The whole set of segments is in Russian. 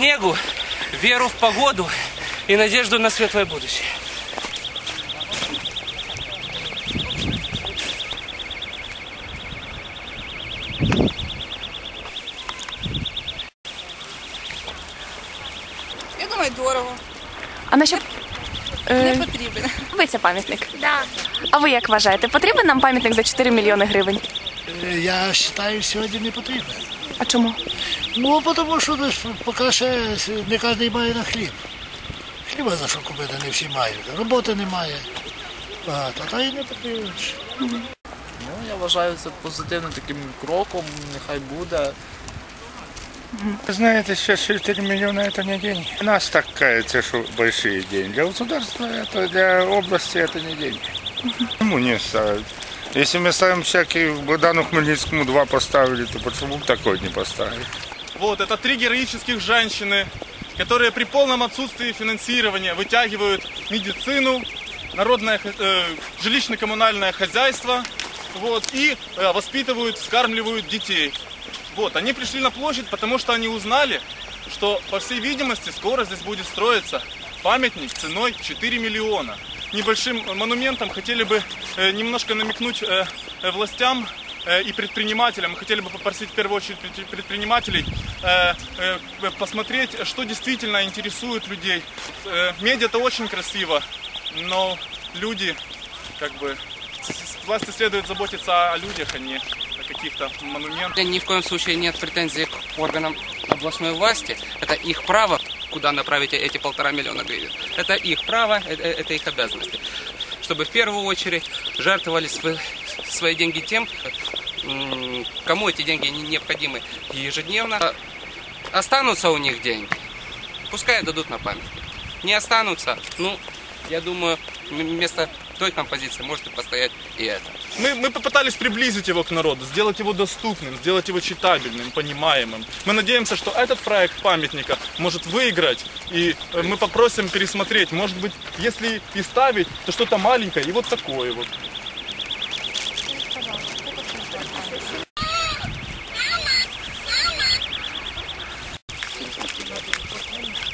снегу, веру в погоду и надежду на светлое будущее. Я думаю, дорого. А на що Не е, потрібен. ви пам'ятник? Да. А ви як вважаєте, потрібен нам пам'ятник за 4 мільйони гривень? Е, Я вважаю, сьогодні не потрібно. А чому? Ну, тому що десь поки ще не кожен має на хліб. Хліба за що купити не всі мають. Роботи немає. Багато, та й не потрібно. Ну, я вважаю це позитивним таким кроком, нехай буде. Вы знаете, сейчас 4 миллиона это не деньги. У нас так кажется, что большие деньги. Для государства это, для области это не деньги. Почему не ставить? Если мы ставим всякие, Богдану Хмельницкому два поставили, то почему бы такой не поставить? Вот, это три героических женщины, которые при полном отсутствии финансирования вытягивают медицину, народное э, жилищно-коммунальное хозяйство, вот, и э, воспитывают, вскармливают детей. Вот, они пришли на площадь, потому что они узнали, что, по всей видимости, скоро здесь будет строиться памятник ценой 4 миллиона. Небольшим монументом хотели бы э, немножко намекнуть э, э, властям и предпринимателям. Хотели бы попросить в первую очередь пред- предпринимателей посмотреть, что действительно интересует людей. Медиа это очень красиво, но люди, как бы, власти следует заботиться о людях, а не о каких-то монументах. Ни в коем случае нет претензий к органам областной власти. Это их право, куда направить эти полтора миллиона гривен. Это их право, это, это их обязанности. Чтобы в первую очередь жертвовали свои, деньги тем, кому эти деньги не необходимы ежедневно. Останутся у них деньги, пускай дадут на памятник. Не останутся, ну, я думаю, вместо той композиции может и постоять и это. Мы, мы попытались приблизить его к народу, сделать его доступным, сделать его читабельным, понимаемым. Мы надеемся, что этот проект памятника может выиграть, и э, мы попросим пересмотреть. Может быть, если и ставить, то что-то маленькое и вот такое вот.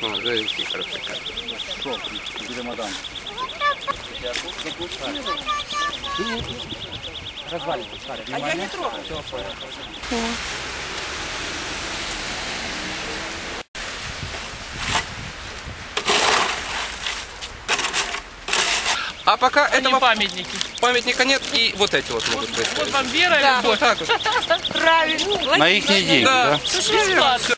Ну, да, какие хорошие карты. А пока этого памятники. памятника нет, и вот эти вот могут быть. Вот вам вера Вот так вот. правильно. На их деньги, Да. да?